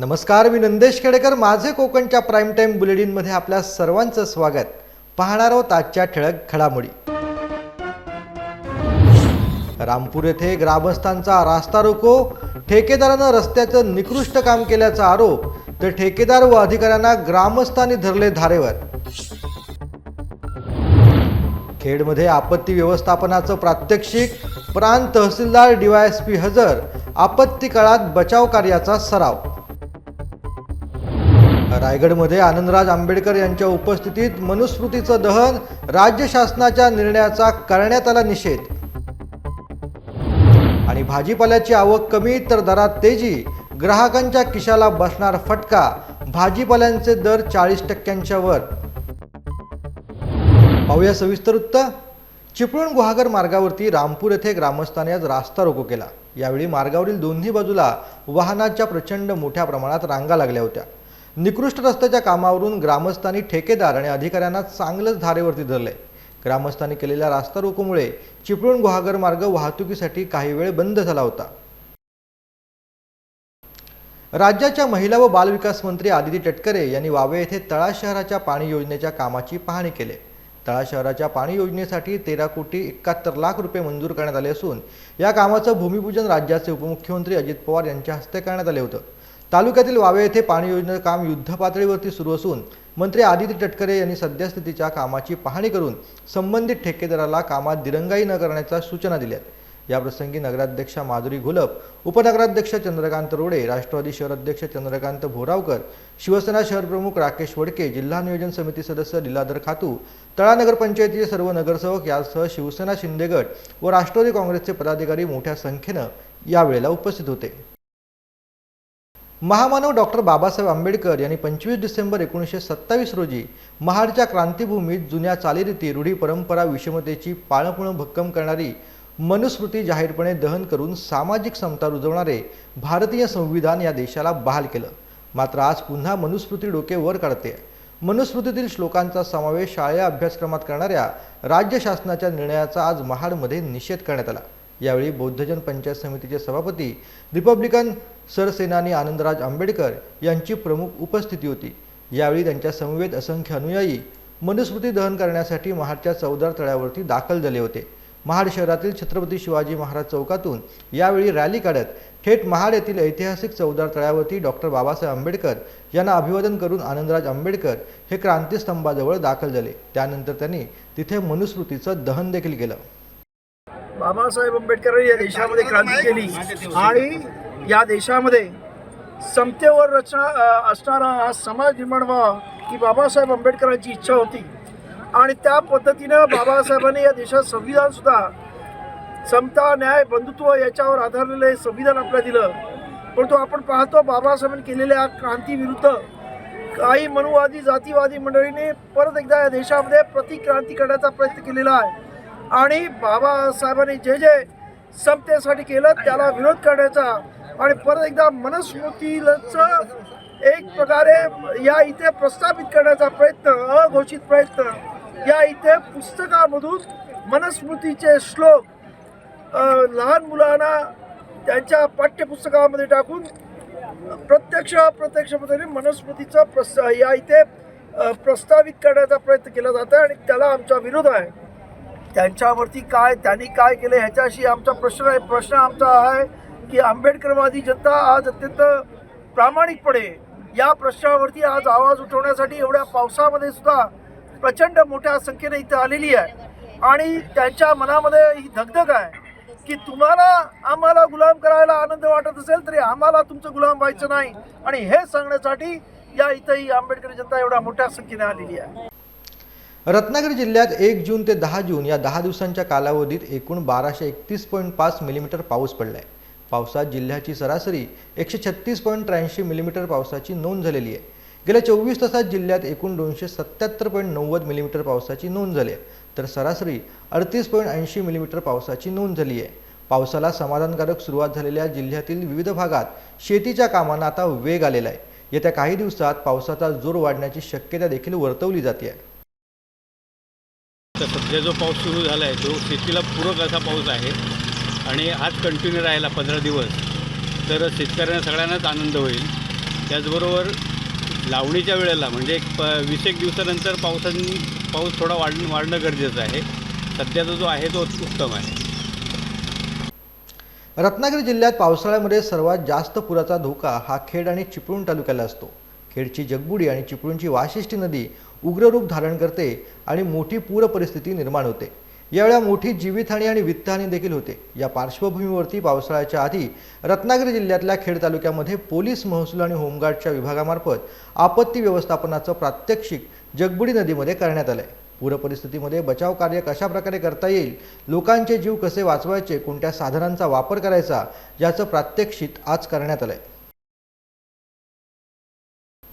नमस्कार मी नंदेश खेडेकर. माझे कोकणच्या प्राईम टाईम बुलेटिनमध्ये आपल्या सर्वांचं स्वागत. पाहणार आहोत आजच्या ठळक घडामोडी. रामपूर येथे ग्रामस्थांचा रास्ता रोको. ठेकेदारानं रस्त्याचं निकृष्ट काम केल्याचा आरोप तर ठेकेदार व अधिकाऱ्यांना ग्रामस्थांनी धरले धारेवर. खेडमध्ये आपत्ती व्यवस्थापनाचं प्रात्यक्षिक प्रांत तहसीलदार डीवायएसपी हजर. आपत्ती काळात बचाव कार्याचा सराव. रायगडमध्ये आनंदराज आंबेडकर यांच्या उपस्थितीत मनुस्मृतीचं दहन राज्य शासनाच्या निर्णयाचा करण्यात आला निषेध. आणि भाजीपाल्याची आवक कमी तर दरात तेजी. ग्राहकांच्या किशाला बसणार फटका भाजीपाल्यांचे दर चाळीस टक्क्यांच्या वर. पाहूया सविस्तर वृत्त. चिपळूण गुहागर मार्गावरती रामपूर येथे ग्रामस्थांनी आज रास्ता रोको केला. यावेळी मार्गावरील दोन्ही बाजूला वाहनाच्या प्रचंड मोठ्या प्रमाणात रांगा लागल्या होत्या. निकृष्ट रस्त्याच्या कामावरून ग्रामस्थांनी ठेकेदार आणि अधिकाऱ्यांना चांगलंच धारेवरती धरले. ग्रामस्थांनी केलेल्या रास्ता रोकोमुळे चिपळूण गुहागर मार्ग वाहतुकीसाठी काही वेळ बंद झाला होता. राज्याच्या महिला व बालविकास मंत्री आदिती तटकरे यांनी वावे येथे तळा शहराच्या पाणी योजनेच्या कामाची पाहणी केली. तळा शहराच्या पाणी योजनेसाठी तेरा कोटी एकाहत्तर लाख रुपये मंजूर करण्यात आले असून या कामाचं भूमिपूजन राज्याचे उपमुख्यमंत्री अजित पवार यांच्या हस्ते करण्यात आले होतं. तालुक्यातील वावे येथे पाणी योजनेचं काम युद्धपातळीवरती सुरू असून मंत्री आदित्य तटकरे यांनी सद्यस्थितीच्या कामाची पाहणी करून संबंधित ठेकेदाराला कामात दिरंगाई न करण्याच्या सूचना दिल्या याप्रसंगी नगराध्यक्षा माधुरी घोलप उपनगराध्यक्ष चंद्रकांत रोडे राष्ट्रवादी शहराध्यक्ष चंद्रकांत भोरावकर शिवसेना शहरप्रमुख राकेश वडके जिल्हा नियोजन समिती सदस्य लीलाधर खातू तळा नगरपंचायतीचे सर्व नगरसेवक यासह शिवसेना शिंदेगड व राष्ट्रवादी काँग्रेसचे पदाधिकारी मोठ्या संख्येनं यावेळेला उपस्थित होते. महामानव डॉक्टर बाबासाहेब आंबेडकर यांनी पंचवीस डिसेंबर एकोणीसशे सत्तावीस रोजी महाडच्या क्रांतीभूमीत जुन्या चालीरीती रूढी परंपरा विषमतेची पाळंपुळं भक्कम करणारी मनुस्मृती जाहीरपणे दहन करून सामाजिक समता रुजवणारे भारतीय संविधान या देशाला बहाल केलं. मात्र आज पुन्हा मनुस्मृती डोके वर काढते. मनुस्मृतीतील श्लोकांचा समावेश शाळा अभ्यासक्रमात करणाऱ्या राज्य शासनाच्या निर्णयाचा आज महाडमध्ये निषेध करण्यात आला. यावेळी बौद्धजन पंचायत समितीचे सभापती रिपब्लिकन सरसेनानी आनंदराज आंबेडकर यांची प्रमुख उपस्थिती होती. यावेळी त्यांच्या समवेत असंख्य अनुयायी मनुस्मृती दहन करण्यासाठी महाडच्या चौदार तळ्यावरती दाखल झाले होते. महाड शहरातील छत्रपती शिवाजी महाराज चौकातून यावेळी रॅली काढत थेट महाड येथील ऐतिहासिक चौदार तळ्यावरती डॉक्टर बाबासाहेब आंबेडकर यांना अभिवादन करून आनंदराज आंबेडकर हे क्रांतीस्तंभाजवळ दाखल झाले. त्यानंतर त्यांनी तिथे मनुस्मृतीचं दहन देखील केलं. बाबासाहेब आंबेडकरांनी या देशामध्ये क्रांती केली. आणि या देशामध्ये समतेवर रचना असणारा हा समाज निर्माण व्हावा ही बाबासाहेब आंबेडकरांची इच्छा होती. आणि त्या पद्धतीनं बाबासाहेबांनी या देशात संविधान सुद्धा समता न्याय बंधुत्व याच्यावर आधारलेलं हे संविधान आपल्याला दिलं. परंतु आपण पाहतो बाबासाहेबांनी केलेल्या क्रांतीविरुद्ध काही मनुवादी जातीवादी मंडळीने परत एकदा या देशामध्ये प्रतिक्रांती करण्याचा प्रयत्न केलेला आहे. आणि बाबासाहेबांनी जे जे समतेसाठी केलं त्याला विरोध करण्याचा आणि परत एकदा मनस्मृतीचं एक प्रकारे या इथे प्रस्थापित करण्याचा प्रयत्न अघोषित प्रयत्न या इथे पुस्तकामधून मनस्मृतीचे श्लोक लहान मुलांना त्यांच्या पाठ्यपुस्तकामध्ये टाकून प्रत्यक्ष अप्रत्यक्ष पद्धतीने मनस्मृतीचा प्रस या इथे प्रस्तावित करण्याचा प्रयत्न केला जातो आणि त्याला आमचा विरोध आहे. त्यांच्यावरती काय त्यांनी काय केलं ह्याच्याशी आमचा प्रश्न आहे. प्रश्न आमचा आहे की आंबेडकरवादी जनता आज अत्यंत प्रामाणिकपणे या प्रश्नावरती आज आवाज उठवण्यासाठी एवढ्या पावसामध्ये सुद्धा प्रचंड मोठ्या संख्येने इथं आलेली आहे. आणि त्यांच्या मनामध्ये ही धगधग आहे की तुम्हाला आम्हाला गुलाम करायला आनंद वाटत असेल तरी आम्हाला तुमचं गुलाम व्हायचं नाही. आणि हे सांगण्यासाठी या इथंही आंबेडकरी जनता एवढ्या मोठ्या संख्येने आलेली आहे. रत्नागिरी जिल्ह्यात एक जून ते दहा जून या दहा दिवसांच्या कालावधीत एकूण बाराशे एकतीस पॉईंट पाच मिलीमीटर पाऊस पडला आहे पावसात जिल्ह्याची सरासरी एकशे छत्तीस पॉईंट त्र्याऐंशी मिलीमीटर पावसाची नोंद झालेली आहे. गेल्या चोवीस तासात जिल्ह्यात एकूण दोनशे सत्याहत्तर पॉईंट नव्वद मिलीमीटर पावसाची नोंद झाली आहे. तर सरासरी अडतीस पॉईंट ऐंशी मिलीमीटर पावसाची नोंद झाली आहे. पावसाला समाधानकारक सुरुवात झालेल्या जिल्ह्यातील विविध भागात शेतीच्या कामांना आता वेग आलेला आहे. येत्या काही दिवसात पावसाचा जोर वाढण्याची शक्यता देखील वर्तवली जाते आहे. तर सध्या जो पाऊस सुरू झाला आहे तो शेतीला पूरक असा पाऊस आहे आणि आज कंटिन्यू राहिला पंधरा दिवस तर शेतकऱ्यांना सगळ्यांनाच आनंद होईल. त्याचबरोबर लावणीच्या वेळेला म्हणजे एक प वीस एक दिवसानंतर पावसाने पाऊस थोडा वाढ वाढणं गरजेचं आहे. सध्याचा जो आहे तो उत्तम आहे. रत्नागिरी जिल्ह्यात पावसाळ्यामध्ये सर्वात जास्त पुराचा धोका हा खेड आणि चिपळूण तालुक्याला असतो. खेडची जगबुडी आणि चिपळूणची वाशिष्ठी नदी उग्र रूप धारण करते आणि मोठी पूर परिस्थिती निर्माण होते. यावेळा मोठी जीवितहानी आणि वित्तहानी देखील होते. या पार्श्वभूमीवरती पावसाळ्याच्या आधी रत्नागिरी जिल्ह्यातल्या खेड तालुक्यामध्ये पोलीस महसूल आणि होमगार्डच्या विभागामार्फत आपत्ती व्यवस्थापनाचं प्रात्यक्षिक जगबुडी नदीमध्ये करण्यात आलं आहे पूर परिस्थितीमध्ये बचाव कार्य कशा प्रकारे करता येईल लोकांचे जीव कसे वाचवायचे कोणत्या साधनांचा वापर करायचा याचं प्रात्यक्षिक आज करण्यात आलंय.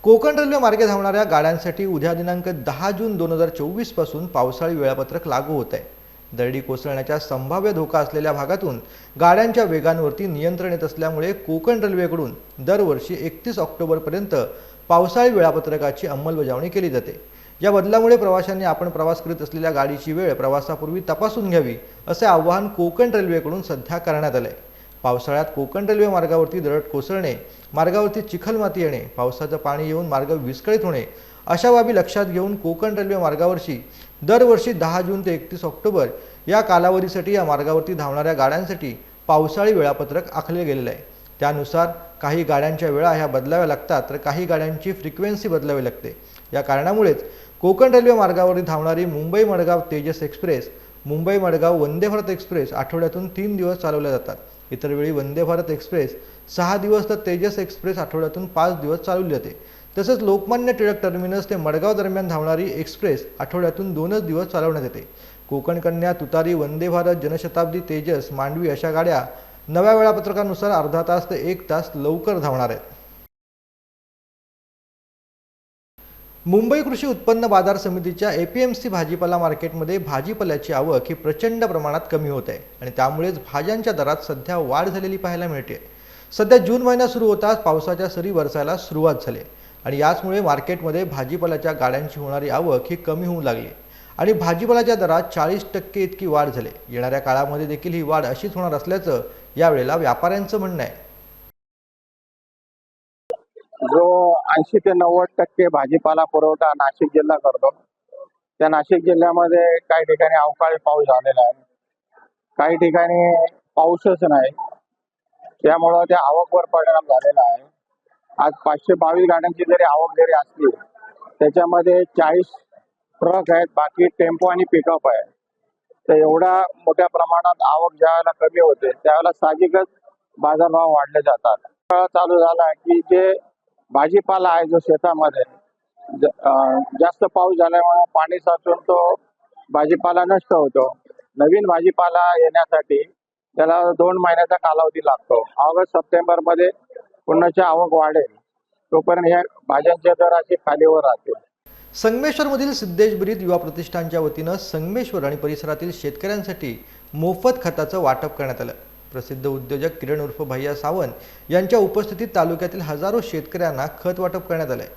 कोकण रेल्वे मार्गे धावणाऱ्या गाड्यांसाठी उद्या दिनांक दहा जून दोन हजार चोवीसपासून पावसाळी वेळापत्रक लागू होत आहे दरडी कोसळण्याच्या संभाव्य धोका असलेल्या भागातून गाड्यांच्या वेगांवरती नियंत्रण येत असल्यामुळे कोकण रेल्वेकडून दरवर्षी एकतीस ऑक्टोबरपर्यंत पावसाळी वेळापत्रकाची अंमलबजावणी केली जाते. या बदलामुळे प्रवाशांनी आपण प्रवास करीत असलेल्या गाडीची वेळ प्रवासापूर्वी तपासून घ्यावी असे आवाहन कोकण रेल्वेकडून सध्या करण्यात आले पावसाळ्यात कोकण रेल्वे मार्गावरती दरड कोसळणे मार्गावरती चिखलमाती येणे पावसाचं पाणी येऊन मार्ग विस्कळीत होणे अशा बाबी लक्षात घेऊन कोकण रेल्वे मार्गावरची दरवर्षी दहा जून ते एकतीस ऑक्टोबर या कालावधीसाठी या मार्गावरती धावणाऱ्या गाड्यांसाठी पावसाळी वेळापत्रक आखले गेलेलं आहे. त्यानुसार काही गाड्यांच्या वेळा ह्या बदलाव्या लागतात तर काही गाड्यांची फ्रिक्वेन्सी बदलावी लागते. या कारणामुळेच कोकण रेल्वे मार्गावरती धावणारी मुंबई मडगाव तेजस एक्सप्रेस मुंबई मडगाव वंदे भारत एक्सप्रेस आठवड्यातून तीन दिवस चालवल्या जातात. इतर वेळी वंदे भारत एक्सप्रेस सहा दिवस तर तेजस एक्सप्रेस आठवड्यातून पाच दिवस चालवली जाते. तसंच लोकमान्य टिळक टर्मिनस ते मडगाव दरम्यान धावणारी एक्सप्रेस आठवड्यातून दोनच दिवस चालवण्यात येते. कोकण कन्या तुतारी वंदे भारत जनशताब्दी तेजस मांडवी अशा गाड्या नव्या वेळापत्रकानुसार अर्धा तास ते एक तास लवकर धावणार आहेत. मुंबई कृषी उत्पन्न बाजार समितीच्या ए पी एम सी भाजीपाला मार्केटमध्ये भाजीपाल्याची आवक ही प्रचंड प्रमाणात कमी होत आहे आणि त्यामुळेच भाज्यांच्या दरात सध्या वाढ झालेली पाहायला मिळते. सध्या जून महिना सुरू होताच पावसाच्या सरी वरसायला सुरुवात झाली आणि याचमुळे मार्केटमध्ये भाजीपाल्याच्या गाड्यांची होणारी आवक ही कमी होऊ लागली आणि भाजीपाल्याच्या दरात चाळीस टक्के इतकी वाढ झाली. येणाऱ्या काळामध्ये देखील ही वाढ अशीच होणार असल्याचं यावेळेला व्यापाऱ्यांचं म्हणणं आहे. जो ऐंशी ते नव्वद टक्के भाजीपाला पुरवठा नाशिक जिल्हा करतो. त्या नाशिक जिल्ह्यामध्ये काही ठिकाणी अवकाळी पाऊस झालेला आहे. काही ठिकाणी पाऊसच नाही. त्यामुळं त्या आवकवर परिणाम झालेला आहे. आज पाचशे बावीस गाड्यांची जरी आवक जरी असली त्याच्यामध्ये चाळीस ट्रक आहेत बाकी टेम्पो आणि पिकअप आहे. तर एवढ्या मोठ्या प्रमाणात आवक ज्यावेळेला कमी होते त्यावेळेला साहजिकच बाजारभाव वाढले जातात. चालू झाला की जे भाजीपाला आहे जो शेतामध्ये. ज- जास्त पाऊस झाल्यामुळे पाणी साचून तो भाजीपाला नष्ट होतो. नवीन भाजीपाला येण्यासाठी त्याला दोन महिन्याचा कालावधी लागतो. ऑगस्ट सप्टेंबरमध्ये पुन्हाची आवक वाढेल. तोपर्यंत या भाज्यांचे दर असे खालीवर राहतील. संगमेश्वरमधील सिद्धेशब्रीद युवा प्रतिष्ठानच्या वतीनं संगमेश्वर आणि परिसरातील शेतकऱ्यांसाठी मोफत खताचं वाटप करण्यात आलं. प्रसिद्ध उद्योजक किरण उर्फ भैया सावंत यांच्या उपस्थितीत तालुक्यातील हजारो शेतकऱ्यांना खत वाटप करण्यात आलंय.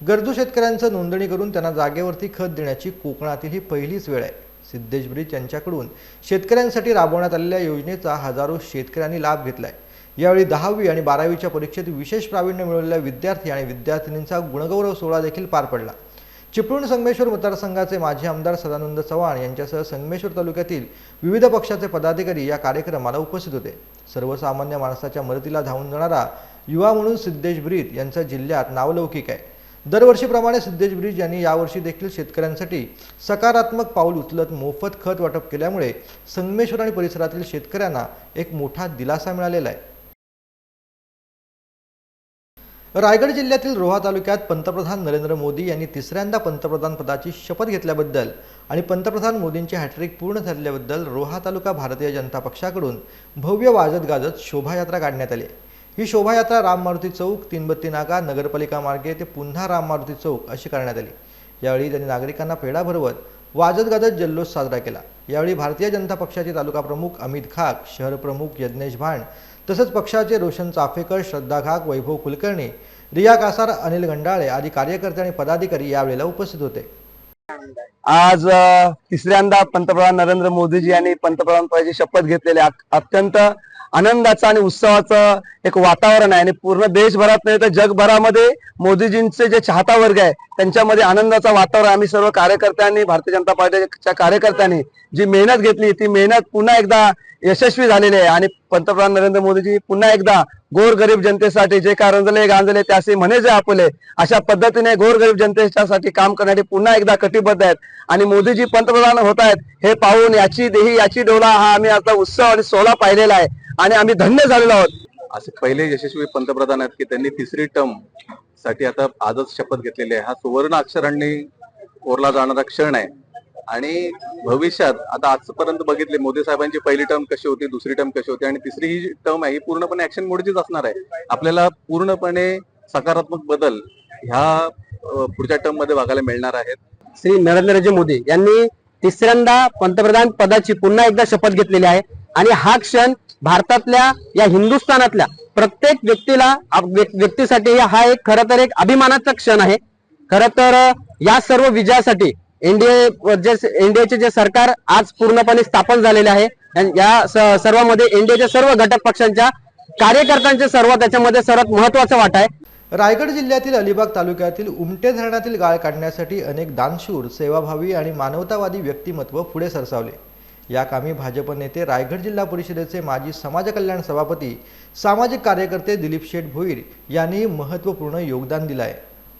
गरजू शेतकऱ्यांचं नोंदणी करून त्यांना जागेवरती खत देण्याची कोकणातील ही पहिलीच वेळ आहे. सिद्धेश ब्रिज यांच्याकडून शेतकऱ्यांसाठी राबवण्यात आलेल्या योजनेचा हजारो शेतकऱ्यांनी लाभ घेतलाय. यावेळी दहावी आणि बारावीच्या परीक्षेत विशेष प्रावीण्य मिळवलेल्या विद्यार्थी आणि विद्यार्थिनींचा गुणगौरव सोहळा देखील पार पडला. चिपळूण संगमेश्वर मतदारसंघाचे माजी आमदार सदानंद चव्हाण यांच्यासह संगमेश्वर तालुक्यातील विविध पक्षाचे पदाधिकारी या कार्यक्रमाला उपस्थित होते. सर्वसामान्य माणसाच्या मदतीला धावून जाणारा युवा म्हणून सिद्धेश ब्रीद यांचा जिल्ह्यात नावलौकिक आहे. दरवर्षीप्रमाणे सिद्धेश ब्रीज यांनी यावर्षी देखील शेतकऱ्यांसाठी सकारात्मक पाऊल उचलत मोफत खत वाटप केल्यामुळे संगमेश्वर आणि परिसरातील शेतकऱ्यांना एक मोठा दिलासा मिळालेला आहे. रायगड जिल्ह्यातील रोहा तालुक्यात पंतप्रधान नरेंद्र मोदी यांनी तिसऱ्यांदा पंतप्रधान पदाची शपथ घेतल्याबद्दल आणि पंतप्रधान मोदींची हॅट्रिक पूर्ण झाल्याबद्दल रोहा तालुका भारतीय जनता पक्षाकडून भव्य वाजत गाजत शोभायात्रा काढण्यात आली. ही शोभायात्रा राम मारुती चौक तीनबत्ती नाका नगरपालिका मार्गे ते पुन्हा राम मारुती चौक अशी करण्यात आली. यावेळी त्यांनी नागरिकांना पेढा भरवत वाजत गाजत जल्लोष साजरा केला. यावेळी भारतीय जनता पक्षाचे तालुका प्रमुख अमित खाक शहर प्रमुख यज्ञेश भांड तसंच पक्षाचे रोशन चाफेकर श्रद्धा घाक वैभव कुलकर्णी रिया कासार अनिल गंडाळे आदी कार्यकर्ते आणि पदाधिकारी यावेळेला उपस्थित होते. आज तिसऱ्यांदा पंतप्रधान नरेंद्र मोदीजी यांनी पंतप्रधान पदाची शपथ घेतलेली अत्यंत आनंदाचं आणि उत्सवाचं एक वातावरण आहे. आणि पूर्ण देशभरात नाही तर जगभरामध्ये मोदीजींचे जे चाहता वर्ग आहे त्यांच्यामध्ये आनंदाचं वातावरण. आम्ही सर्व कार्यकर्त्यांनी भारतीय जनता पार्टीच्या कार्यकर्त्यांनी जी मेहनत घेतली ती मेहनत पुन्हा एकदा यशस्वी झालेली आहे. आणि पंतप्रधान नरेंद्र मोदीजी पुन्हा एकदा गोरगरीब जनतेसाठी जे काय रंजले गांजले त्याचे म्हणे जे आपले अशा पद्धतीने गोरगरीब जनतेच्यासाठी काम करण्यासाठी पुन्हा एकदा कटिबद्ध आहेत. आणि मोदीजी पंतप्रधान होत आहेत हे पाहून याची देही याची डोला हा आम्ही आता उत्सव आणि सोहळा पाहिलेला आहे. आणि आम्ही धन्य झालेलो आहोत. असे पहिले यशस्वी पंतप्रधान आहेत की त्यांनी तिसरी टर्मसाठी आता आजच शपथ घेतलेली आहे. हा सुवर्ण अक्षरांनी कोरला जाणारा क्षण आहे. आणि भविष्यात आता आजपर्यंत बघितले मोदी साहेबांची पहिली टर्म कशी होती दुसरी टर्म कशी होती आणि तिसरी ही टर्म आहे ही पूर्णपणे ऍक्शन मोडचीच असणार आहे. आपल्याला पूर्णपणे सकारात्मक बदल ह्या पुढच्या टर्ममध्ये बघायला मिळणार आहेत. श्री नरेंद्रजी मोदी यांनी तिसऱ्यांदा पंतप्रधान पदाची पुन्हा एकदा शपथ घेतलेली आहे. आणि हा क्षण भारतातल्या या हिंदुस्थानातल्या प्रत्येक व्यक्तीला व्यक्तीसाठी हा एक खर तर एक अभिमानाचा क्षण आहे. खरं तर या सर्व विजयासाठी एनडीए जे एनडीएचे जे सरकार आज पूर्णपणे स्थापन झालेले आहे आणि या सर्वांमध्ये एनडीएच्या सर्व घटक पक्षांच्या कार्यकर्त्यांचे सर्व त्याच्यामध्ये सर्वात महत्त्वाचा वाटा आहे. रायगड जिल्ह्यातील अलिबाग तालुक्यातील उमटे धरणातील गाळ काढण्यासाठी अनेक दानशूर सेवाभावी आणि मानवतावादी व्यक्तिमत्व पुढे सरसावले. या कामी भाजप नेते रायगड जिल्हा परिषदेचे माजी समाज कल्याण सभापती सामाजिक कार्यकर्ते दिलीप शेठ भोईर यांनी महत्त्वपूर्ण योगदान दिलं आहे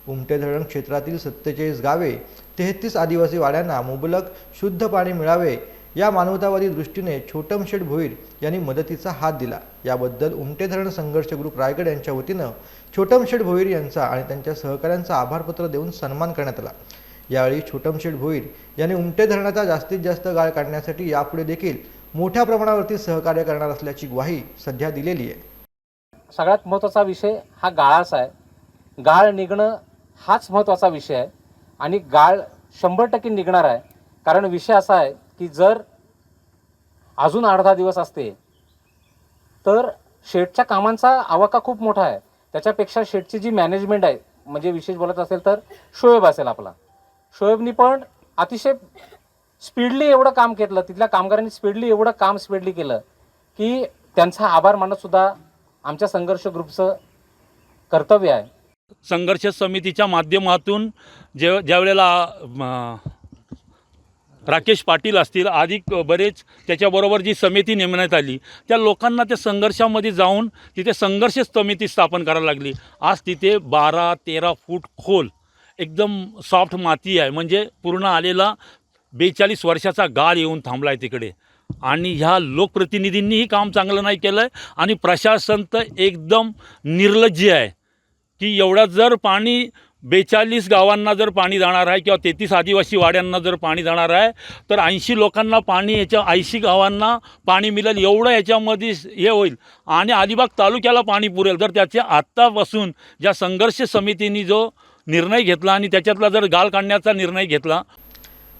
उमटे धरण क्षेत्रातील सत्तेचाळीस गावे तेहतीस आदिवासी वाड्यांना मुबलक शुद्ध पाणी मिळावे या मानवतावादी दृष्टीने छोटम शेठ भोईर यांनी मदतीचा हात दिला. याबद्दल उमटे धरण संघर्ष ग्रुप रायगड यांच्या वतीनं छोटम शेठ भोईर यांचा आणि त्यांच्या सहकाऱ्यांचा आभारपत्र देऊन सन्मान करण्यात आला. यावेळी छोटमशेठ भोईर यांनी उमटे धरणाचा जास्तीत जास्त गाळ काढण्यासाठी यापुढे देखील मोठ्या प्रमाणावरती सहकार्य करणार असल्याची ग्वाही सध्या दिलेली आहे. सगळ्यात महत्त्वाचा विषय हा गाळाचा आहे. गाळ निघणं हाच महत्त्वाचा विषय आहे. आणि गाळ शंभर टक्के निघणार आहे. कारण विषय असा आहे की जर अजून आठ दहा दिवस असते तर शेडच्या कामांचा आवाका खूप मोठा आहे. त्याच्यापेक्षा शेडची जी मॅनेजमेंट आहे म्हणजे विशेष बोलत असेल तर शोएब असेल आपला. शोएबनी पण अतिशय स्पीडली एवढं काम केलं तिथल्या कामगारांनी स्पीडली एवढं काम स्पीडली केलं की त्यांचा आभार मानतसुद्धा आमच्या संघर्ष ग्रुपचं कर्तव्य आहे. संघर्ष समितीच्या माध्यमातून जे ज्यावेळेला राकेश पाटील असतील अधिक बरेच त्याच्याबरोबर जी समिती नेमण्यात आली त्या लोकांना त्या संघर्षामध्ये जाऊन तिथे संघर्ष समिती स्थापन करायला लागली. आज तिथे बारा तेरा फूट खोल एकदम सॉफ्ट माती आहे. म्हणजे पूर्ण आलेला बेचाळीस वर्षाचा गाळ येऊन थांबला आहे तिकडे. आणि ह्या लोकप्रतिनिधींनीही काम चांगलं नाही केलं आहे आणि प्रशासन तर एकदम निर्लज्ज आहे. की एवढं जर पाणी बेचाळीस गावांना जर पाणी जाणार आहे किंवा तेहतीस आदिवासी वाड्यांना जर पाणी जाणार आहे तर ऐंशी लोकांना पाणी याच्या ऐंशी गावांना पाणी मिळेल एवढं याच्यामध्ये हे होईल. आणि अलिबाग तालुक्याला पाणी पुरेल. तर त्याच्या आत्तापासून ज्या संघर्ष समितीने जो निर्णय घेतला आणि त्याच्यातला जर गाळ काढण्याचा निर्णय घेतला.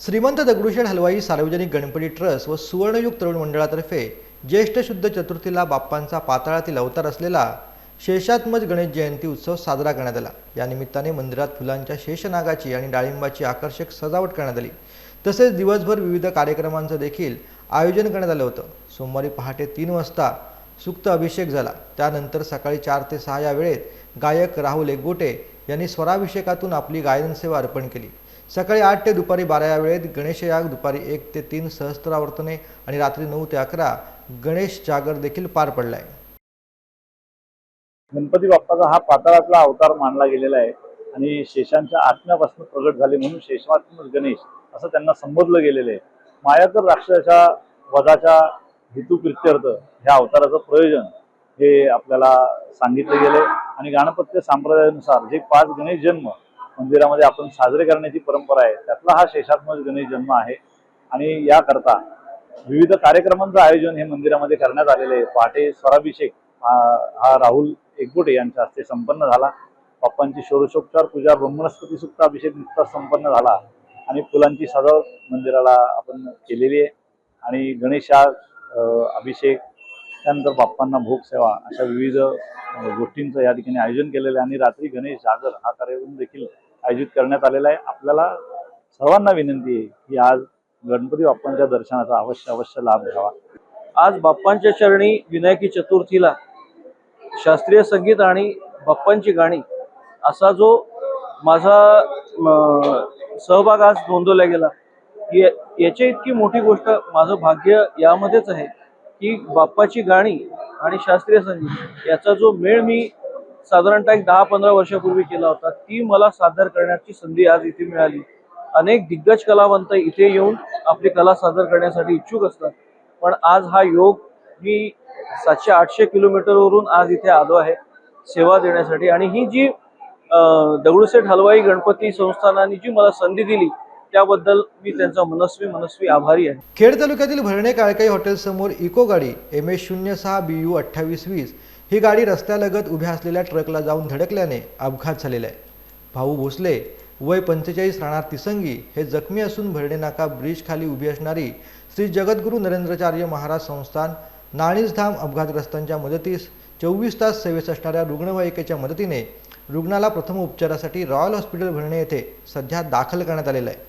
श्रीमंत दगडूशेठ हलवाई सार्वजनिक गणपती ट्रस्ट व सुवर्णयुग तरुण मंडळातर्फे ज्येष्ठ शुद्ध चतुर्थीला बाप्पांचा पाताळातील अवतार असलेला शेषात्मज गणेश जयंती उत्सव साजरा करण्यात आला. या निमित्ताने मंदिरात फुलांच्या शेषनागाची आणि डाळिंबाची आकर्षक सजावट करण्यात आली. तसेच दिवसभर विविध कार्यक्रमांचं देखील आयोजन करण्यात आलं होतं. सोमवारी पहाटे तीन वाजता सुक्त अभिषेक झाला. त्यानंतर सकाळी चार ते सहा या वेळेत गायक राहुल एकगोटे यांनी स्वराभिषेकातून आपली गायन सेवा अर्पण केली. सकाळी आठ ते दुपारी बारा या वेळेत गणेशयाग दुपारी एक ते तीन सहस्त्रावर्तने आणि रात्री नऊ ते अकरा गणेश जागर देखील पार पडला आहे गणपती बाप्पाचा हा पाताळातला अवतार मानला गेलेला आहे आणि शेषांच्या आत्म्यापासून प्रगट झाले म्हणून शेषवात्मक गणेश असं त्यांना संबोधलं गेलेलं आहे. माया तर राक्षसाच्या वधाच्या हेतुप्रित्यर्थ ह्या अवताराचं प्रयोजन हे आपल्याला सांगितलं गेलंय. आणि गाणपत्य संप्रदायानुसार जे पाच गणेश जन्म मंदिरामध्ये आपण साजरे करण्याची परंपरा आहे त्यातला हा शेषात्मक गणेश जन्म आहे. आणि याकरता विविध कार्यक्रमांचं आयोजन हे मंदिरामध्ये करण्यात आलेलं आहे. पहाटे स्वराभिषेक हा हा राहुल एकबोटे यांच्या हस्ते संपन्न झाला. बाप्पांची षोडशोपचार पूजा ब्रह्मणस्पती सुक्त अभिषेक नुकताच संपन्न झाला. आणि फुलांची सजावट मंदिराला आपण केलेली आहे. आणि गणेशा अभिषेक त्यानंतर बाप्पांना भोग सेवा अशा विविध गोष्टींचं या ठिकाणी आयोजन केलेलं आहे. आणि रात्री गणेश जागर हा कार्यक्रम देखील आयोजित करण्यात आलेला आहे. आपल्याला सर्वांना विनंती आहे की आज गणपती बाप्पांच्या दर्शनाचा अवश्य अवश्य लाभ घ्यावा. आज बाप्पांच्या चरणी विनायकी चतुर्थीला शास्त्रीय संगीत आणि बाप्पांची गाणी असा जो माझा सहभाग आज नोंदवला गेला याची याच्या इतकी मोठी गोष्ट माझं भाग्य यामध्येच आहे. की बाप्पाची गाणी आणि शास्त्रीय संगीत याचा जो मेळ मी साधारणतः एक दहा पंधरा वर्षापूर्वी केला होता ती मला सादर करण्याची संधी आज इथे मिळाली. अनेक दिग्गज कलावंत इथे येऊन आपली कला सादर करण्यासाठी इच्छुक असतात. पण आज हा योग मी सातशे आठशे किलोमीटरवरून आज इथे आलो आहे सेवा देण्यासाठी. आणि ही जी दगडूसेठ दगडूशेठ हलवाई गणपती संस्थानाने जी मला संधी दिली त्याबद्दल मी त्यांचा मनस्वी मनस्वी आभारी आहे. खेड तालुक्यातील भरणे काळकाई हॉटेलसमोर इको गाडी एम एस शून्य सहा बी यू अठ्ठावीस वीस ही गाडी रस्त्यालगत उभ्या असलेल्या ट्रकला जाऊन धडकल्याने अपघात झालेला आहे. भाऊ भोसले वय पंचेचाळीस राहणार तिसंगी हे जखमी असून भरणे नाका ब्रिज खाली उभी असणारी श्री जगद्गुरू नरेंद्राचार्य महाराज संस्थान नाणीजधाम अपघातग्रस्तांच्या मदतीस चोवीस तास सेवेस असणाऱ्या रुग्णवाहिकेच्या मदतीने रुग्णाला प्रथम उपचारासाठी रॉयल हॉस्पिटल भरणे येथे सध्या दाखल करण्यात आलेलं आहे.